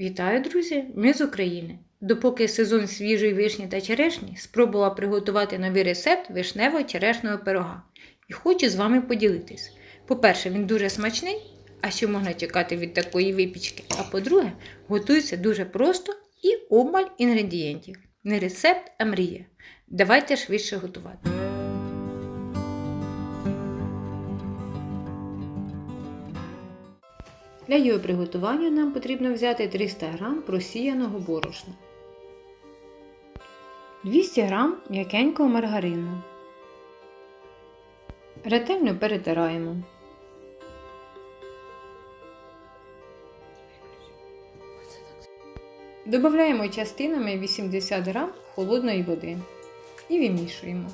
Вітаю, друзі! Ми з України. Допоки сезон свіжої вишні та черешні, спробувала приготувати новий рецепт вишневого черешного пирога. І хочу з вами поділитись. По-перше, він дуже смачний, а що можна чекати від такої випічки? А по-друге, готується дуже просто і обмаль інгредієнтів. Не рецепт, а мрія. Давайте швидше готувати. Для його приготування нам потрібно взяти 300 г просіяного борошна, 200 г м'якенького маргарину. Ретельно перетираємо. Додаємо частинами 80 г холодної води і вимішуємо.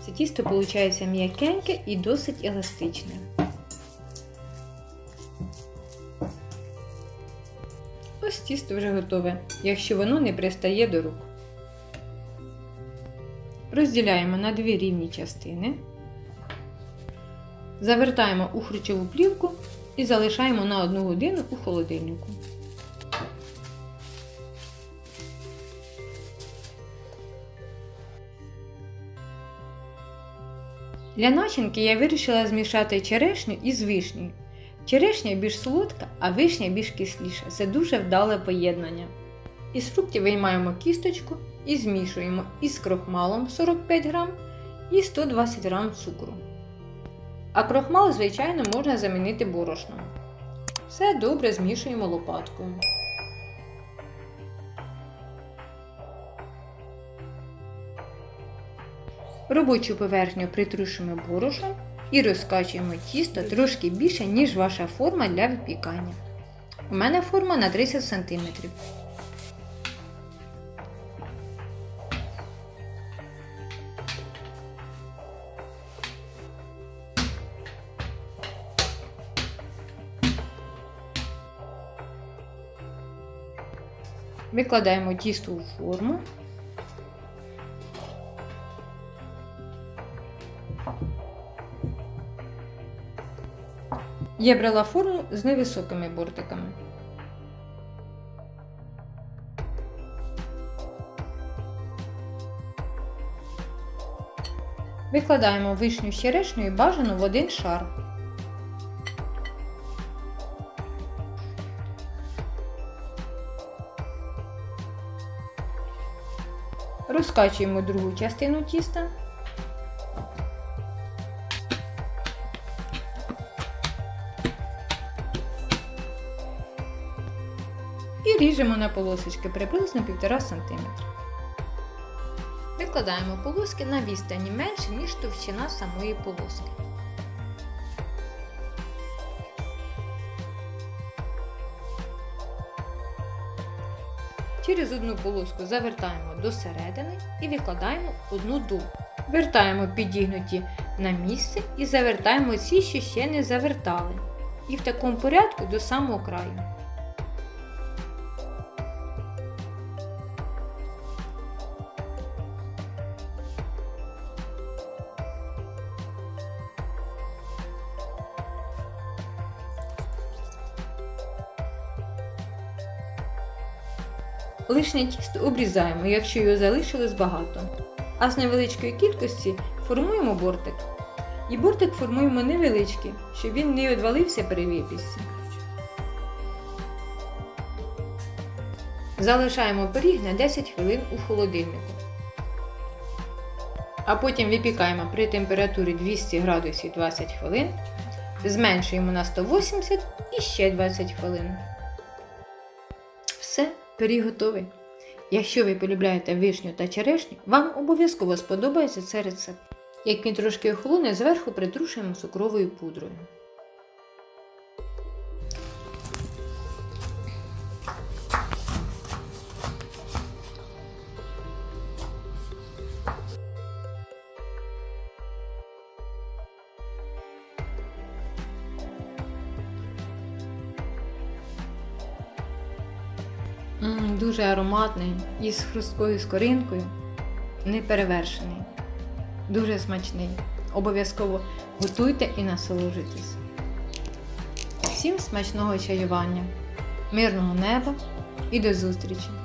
Це тісто виходить м'якеньке і досить еластичне. Ось тісто вже готове, якщо воно не пристає до рук. Розділяємо на дві рівні частини, завертаємо у харчову плівку і залишаємо на 1 годину у холодильнику. Для начинки я вирішила змішати черешню із вишнею. Черешня більш солодка, а вишня більш кисліша. Це дуже вдале поєднання. Із фруктів виймаємо кісточку і змішуємо із крохмалом 45 г і 120 г цукру. А крохмал, звичайно, можна замінити борошном. Все добре змішуємо лопаткою. Робочу поверхню притрушуємо борошном і розкачуємо тісто трошки більше, ніж ваша форма для випікання. У мене форма на 30 см. Викладаємо тісто у форму Я брала форму з невисокими бортиками. Викладаємо вишню з черешнею бажану в один шар. Розкачуємо другу частину тіста. І ріжемо на полосочки приблизно 1,5 см. Викладаємо полоски на відстані менше, ніж товщина самої полоски. Через одну полоску завертаємо до середини і викладаємо одну дулку. Вертаємо підігнуті на місце і завертаємо ці, що ще не завертали. І в такому порядку до самого краю. Лишнє тісто обрізаємо, якщо його залишилось багато. А з невеличкої кількості формуємо бортик. І бортик формуємо невеличкий, щоб він не відвалився при випісці. Залишаємо пиріг на 10 хвилин у холодильнику. А потім випікаємо при температурі 200 градусів 20 хвилин. Зменшуємо на 180 і ще 20 хвилин. Все, пиріг готовий. Якщо ви полюбляєте вишню та черешню, вам обов'язково сподобається цей рецепт. Як він трошки охолоне, зверху притрушуємо цукровою пудрою. Дуже ароматний і з хрусткою скоринкою. Неперевершений. Дуже смачний. Обов'язково готуйте і насолоджуйтесь. всім смачного чаювання, мирного неба і до зустрічі!